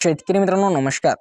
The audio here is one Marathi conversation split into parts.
शेतकरी मित्रांनो नमस्कार.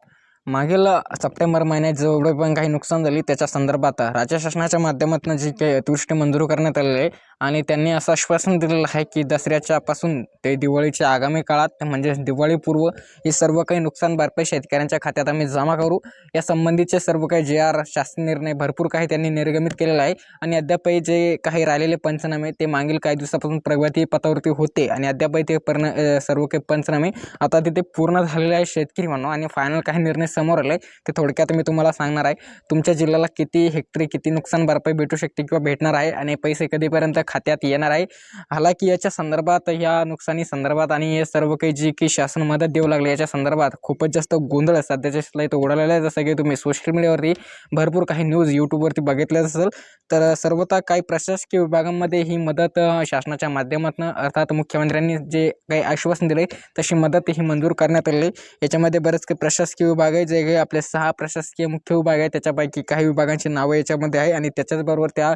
मागील सप्टेंबर महिन्यात जेवढे पण काही नुकसान झाली त्याच्या संदर्भात राज्य शासनाच्या माध्यमातून जी काही अतिवृष्टी मंजूर करण्यात आलेली आहे आणि त्यांनी असं आश्वासन दिलेलं आहे की दसऱ्याच्यापासून ते दिवाळीच्या आगामी काळात म्हणजे दिवाळीपूर्व हे सर्व काही नुकसान भरपाई शेतकऱ्यांच्या खात्यात आम्ही जमा करू. या संबंधीचे सर्व काही जे आर शासन निर्णय भरपूर काही त्यांनी निर्गमित केलेला आहे आणि अद्यापही जे काही राहिलेले पंचनामे ते मागील काही दिवसापासून प्रगती पथावरती होते आणि अद्यापही ते पर्ण सर्व काही पंचनामे आता तिथे पूर्ण झालेले आहे शेतकरी म्हणून आणि फायनल काही निर्णय समोर आले ते थोडक्यात मी तुम्हाला सांगणार आहे. तुमच्या जिल्ह्याला किती हेक्टरी किती नुकसान भरपाई भेटू शकते किंवा भेटणार आहे आणि पैसे कधीपर्यंत खात्यात येणार आहे? हालाकी याच्या संदर्भात या नुकसानी संदर्भात आणि हे सर्व काही जी की शासन मदत देऊ लागले याच्या संदर्भात खूपच जास्त गोंधळ सध्याच्या सध्याच्या स्थितीत उडालेला आहे. जसं की तुम्ही सोशल मीडियावरती भरपूर काही न्यूज यूट्यूबवरती बघितलं असेल तर सर्वता काही प्रशासकीय विभागांमध्ये ही मदत शासनाच्या माध्यमातून अर्थात मुख्यमंत्र्यांनी जे काही आश्वासन दिले तशी मदत ही मंजूर करण्यात आली याच्यामध्ये बरेच काही प्रशासकीय विभाग आहे जे काही आपले सहा प्रशासकीय मुख्य विभाग आहे त्याच्यापैकी काही विभागांची नावं याच्यामध्ये आहे आणि त्याच्याचबरोबर त्या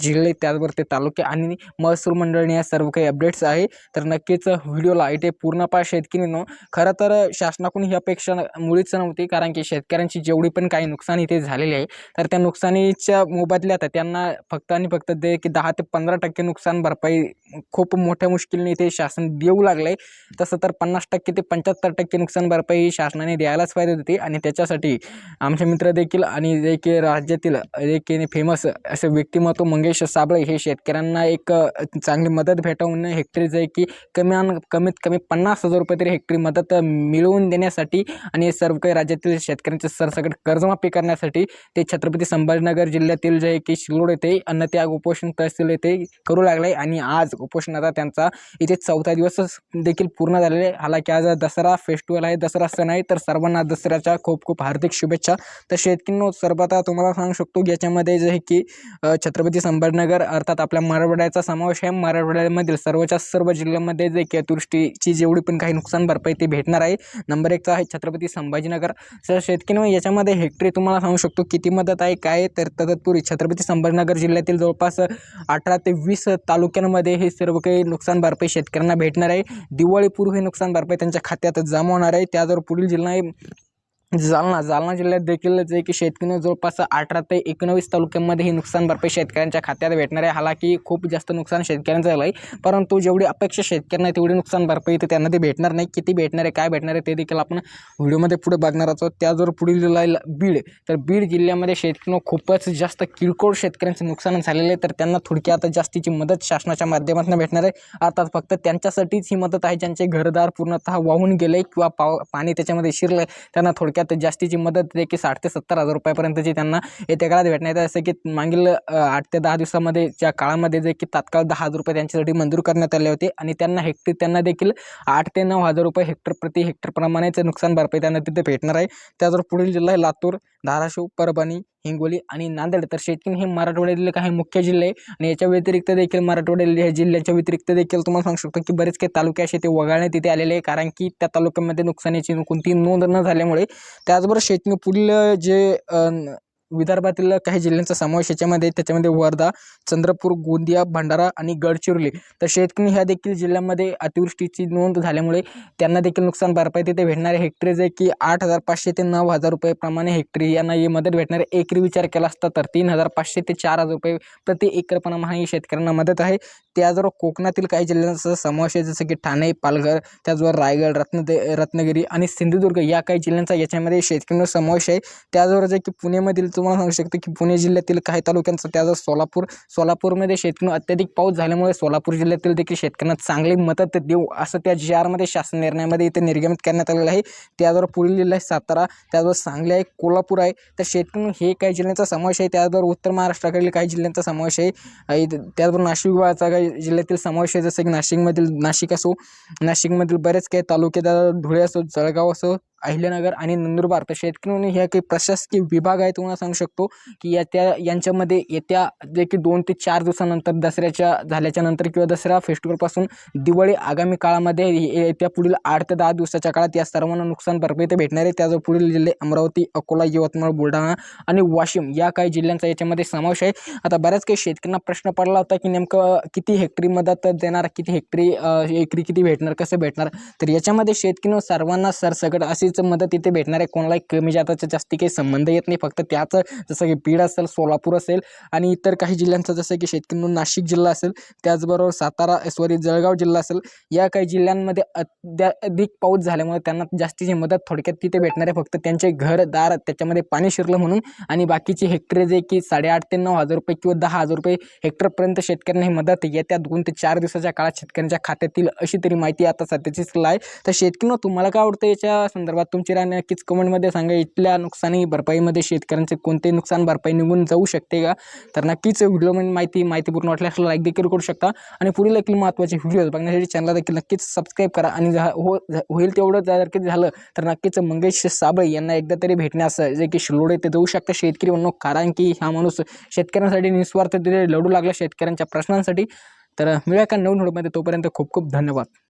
जिल्हे त्याचबरोबर ते तालुके आणि महसूल मंडळने या सर्व काही अपडेट्स आहे. तर नक्कीच व्हिडिओला इथे पूर्ण पा शेतकरीनो खरं तर शासनाकडून ही अपेक्षा मुळीच नव्हती कारण की शेतकऱ्यांची जेवढी पण काही नुकसान इथे झालेली आहे तर त्या नुकसानीच्या मोबदल्यात त्यांना फक्त आणि फक्त दे की दहा ते पंधरा टक्के नुकसान भरपाई खूप मोठ्या मुश्किलने इथे शासन देऊ लागलं आहे तसं तर पन्नास टक्के ते पंच्याहत्तर टक्के नुकसान भरपाई शासनाने द्यायलाच पाहिजे होती आणि त्याच्यासाठी आमचे मित्र देखील आणि एक राज्यातील एक फेमस असे व्यक्तिमत्व मंगेश साबळे हे शेतकऱ्यांना एक चांगली मदत भेटवून हेक्टरी जे की कमी आणि कमीत कमी पन्नास हजार रुपये तरी हेक्टरी मदत मिळवून देण्यासाठी आणि सर्व काही राज्यातील शेतकऱ्यांचे सरसकट कर्जमाफी करण्यासाठी ते छत्रपती संभाजीनगर जिल्ह्यातील जे की शिलोड येथे अन्नत्याग उपोषण तहसील येथे करू लागले आणि आज उपोषणाचा त्यांचा इथे चौथा दिवस देखील पूर्ण झालेले आहे. हालाकी आज दसरा फेस्टिवल आहे दसरा सण आहे तर सर्वांना दसऱ्याच्या खूप खूप हार्दिक शुभेच्छा. तर शेतकींनो सर्वता तुम्हाला सांगू शकतो याच्यामध्ये जे की छत्रपती संभाजीनगर अर्थात आपल्या मराठवाड्याचा समावेश आहे. मराठवाड्यामधील सर्वच्या सर्व जिल्ह्यामध्ये जे की अतिवृष्टीची जेवढी पण काही नुकसान भरपाई ती भेटणार आहे. नंबर एकचा आहे छत्रपती संभाजीनगर. तर शेतकीनं याच्यामध्ये हेक्टरी तुम्हाला सांगू शकतो किती मदत आहे काय तर तत्पूर्वी छत्रपती संभाजीनगर जिल्ह्यातील जवळपास अठरा ते वीस तालुक्यांमध्ये हे सर्व काही नुकसान भरपाई शेतकऱ्यांना भेटणार आहे. दिवाळीपूर्व हे नुकसान भरपाई त्यांच्या खात्यात जमा होणार आहे. त्याजवळ पुढील जिल्हा आहे जालना जालना जिल्ह्यात देखील जे की शेतकऱ्यांना जवळपास अठरा ते एकोणवीस तालुक्यांमध्ये ही नुकसान भरपाई शेतकऱ्यांच्या खात्यात भेटणार आहे. हालाकी खूप जास्त नुकसान शेतकऱ्यांचं झालं आहे परंतु जेवढी अपेक्षा शेतकऱ्यांना तेवढी नुकसान भरपाई तर त्यांना ते भेटणार नाही. किती भेटणार आहे काय भेटणार आहे ते देखील आपण व्हिडिओमध्ये पुढे बघणार आहोत. त्याचबरोबर पुढील जिल्ह्याला बीड. तर बीड जिल्ह्यामध्ये शेतकऱ्यांना खूपच जास्त किरकोळ शेतकऱ्यांचं नुकसान झालेलं आहे. तर त्यांना थोडक्यात जास्तीची मदत शासनाच्या माध्यमातून भेटणार आहे. अर्थात फक्त त्यांच्यासाठीच ही मदत आहे ज्यांचे घरदार पूर्णतः वाहून गेले किंवा पाव पाणी त्याच्यामध्ये शिरलं त्यांना थोडक्यात जास्तीची मदत आहे की साठ ते सत्तर हजार रुपयापर्यंतची त्यांना येत्या काळात भेटण्यात आहे. जसं की मागील आठ ते दहा दिवसामध्ये ज्या काळामध्ये जे की तात्काळ दहा हजार रुपये त्यांच्यासाठी मंजूर करण्यात आले होते आणि त्यांना हेक्टर त्यांना देखील आठ ते नऊ हजार रुपये हेक्टर प्रति हेक्टरप्रमाणेच नुकसान भरपाई त्यांना तिथे भेटणार आहे. त्याचबरोबर पुढील जिल्हा आहे लातूर. धाराशिव परभणी हिंगोली आणि नांदेड. तर शेतकीन हे मराठवाड्यातील काही मुख्य जिल्हे आहे आणि याच्या व्यतिरिक्त देखील मराठवाड्यातील हे जिल्ह्याच्या व्यतिरिक्त देखील तुम्हाला सांगू शकतो की बरेच काही तालुके असे ते वगळण्यात तिथे आलेले आहे कारण की त्या तालुक्यामध्ये नुकसानीची कोणती नोंद न झाल्यामुळे त्याचबरोबर शेतकरी पुढील जे विदर्भातील काही जिल्ह्यांचा समावेश याच्यामध्ये त्याच्यामध्ये वर्धा चंद्रपूर गोंदिया भंडारा आणि गडचिरोली. तर शेतकरी ह्या देखील जिल्ह्यामध्ये अतिवृष्टीची नोंद झाल्यामुळे त्यांना देखील नुकसान भरपाई तिथे भेटणारे. हेक्टरी जे की आठ हजार पाचशे ते नऊ हजार रुपयेप्रमाणे हेक्टरी यांना ही मदत भेटणारे एकरी विचार केला असता तर तीन हजार पाचशे ते चार हजार रुपये प्रति एकरप्रमाणे ही शेतकऱ्यांना मदत आहे. त्याचबरोबर कोकणातील काही जिल्ह्यांचा समावेश आहे जसं की ठाणे पालघर त्याचबरोबर रायगड रत्नदे रत्नागिरी आणि सिंधुदुर्ग या काही जिल्ह्यांचा याच्यामध्ये शेतकऱ्यांचा समावेश आहे. त्याचबरोबर जे की पुणेमधील तुम्हाला सांगू शकतो की पुणे जिल्ह्यातील काही तालुक्यांचा त्याचबरोबर सोलापूर सोलापूरमध्ये शेतकरी अत्याधिक पाऊस झाल्यामुळे सोलापूर जिल्ह्यातील देखील शेतकऱ्यांना चांगली मदत देऊ असं त्या जी आरमध्ये शासन निर्णयामध्ये इथे निर्गमित करण्यात आलेलं आहे. त्याचबरोबर पुढील जिल्हा आहे सातारा त्याचबरोबर सांगली आहे कोल्हापूर आहे. तर शेतकरी हे काही जिल्ह्यांचा समावेश आहे. त्याचबरोबर उत्तर महाराष्ट्राकडील काही जिल्ह्यांचा समावेश आहे. आहे त्याचबरोबर नाशिक विभागाचा काही जिल्ह्यातील समावेश आहे. जसं की नाशिकमधील नाशिक असो नाशिकमधील बरेच काही तालुके त्या धुळे असो जळगाव असो अहिल्यानगर आणि नंदुरबार तर शेतकऱ्यांनी ह्या काही प्रशासकीय विभाग आहे तुम्हाला सांगू शकतो की या त्या यांच्यामध्ये येत्या जे की दोन ते चार दिवसानंतर दसऱ्याच्या झाल्याच्यानंतर किंवा दसरा फेस्टिवलपासून दिवाळी आगामी काळामध्ये ये- येत्या पुढील आठ ते दहा दिवसाच्या काळात या सर्वांना नुकसान भरपाई ते भेटणार आहे. त्याजवळ पुढील जिल्हे अमरावती अकोला यवतमाळ बुलढाणा आणि वाशिम या काही जिल्ह्यांचा याच्यामध्ये समावेश आहे. आता बऱ्याच काही शेतकऱ्यांना प्रश्न पडला होता की नेमकं किती हेक्टरी मदत देणार किती हेक्टरी एकरी किती भेटणार कसं भेटणार? तर याच्यामध्ये शेतकरी सर्वांना सरसकट अशीच मदत इथे भेटणार आहे. कोणालाही कमी जाताचा जास्ती काही संबंध येत नाही. फक्त त्याचं जसं की बीड असेल सोलापूर असेल आणि इतर काही जिल्ह्यांचं जसं की शेतकरी नाशिक जिल्हा असेल त्याचबरोबर सातारा सॉरी जळगाव जिल्हा असेल या काही जिल्ह्यांमध्ये अत्याधिक पाऊस झाल्यामुळे त्यांना जास्तीची मदत थोडक्यात तिथे भेटणार आहे. फक्त त्यांचे घर दार त्याच्यामध्ये पाणी शिरलं म्हणून आणि बाकीची हेक्टर जे की साडेआठ ते नऊ हजार रुपये किंवा दहा हजार रुपये हेक्टरपर्यंत शेतकऱ्यांना ही मदत येत्या दोन ते चार दिवसाच्या काळात शेतकऱ्यांच्या खात्यातील अशी तरी माहिती आता सध्याची आहे तर शेतकऱ्यांना तुम्हाला काय आवडतं याच्या संदर्भात? तुमची राय नक्कीच कमेंटमध्ये सांगा. इथल्या नुकसानी भरपाईमध्ये शेतकऱ्यांचे कोणते नुकसान भरपाई निघून जाऊ शकते का? तर नक्कीच व्हिडिओमध्ये माहिती माहितीपूर्ण वाटल्यास लाईक देखील करू शकता. आणि पुढील देखील महत्त्वाचे व्हिडिओज बघण्यासाठी चॅनलला देखील नक्कीच सबस्क्राईब करा. आणि झा हो होईल तेवढं जर की झालं तर नक्कीच मंगेश साबळे यांना एकदा तरी भेटण्यास जे की शिलोडे ते जाऊ शकतं. शेतकरी म्हणून कारण की हा माणूस शेतकऱ्यांसाठी निस्वार्थ लढू लागला शेतकऱ्यांच्या प्रश्नांसाठी. तर मिळूया का नवीन व्हिडिओमध्ये तोपर्यंत खूप खूप धन्यवाद.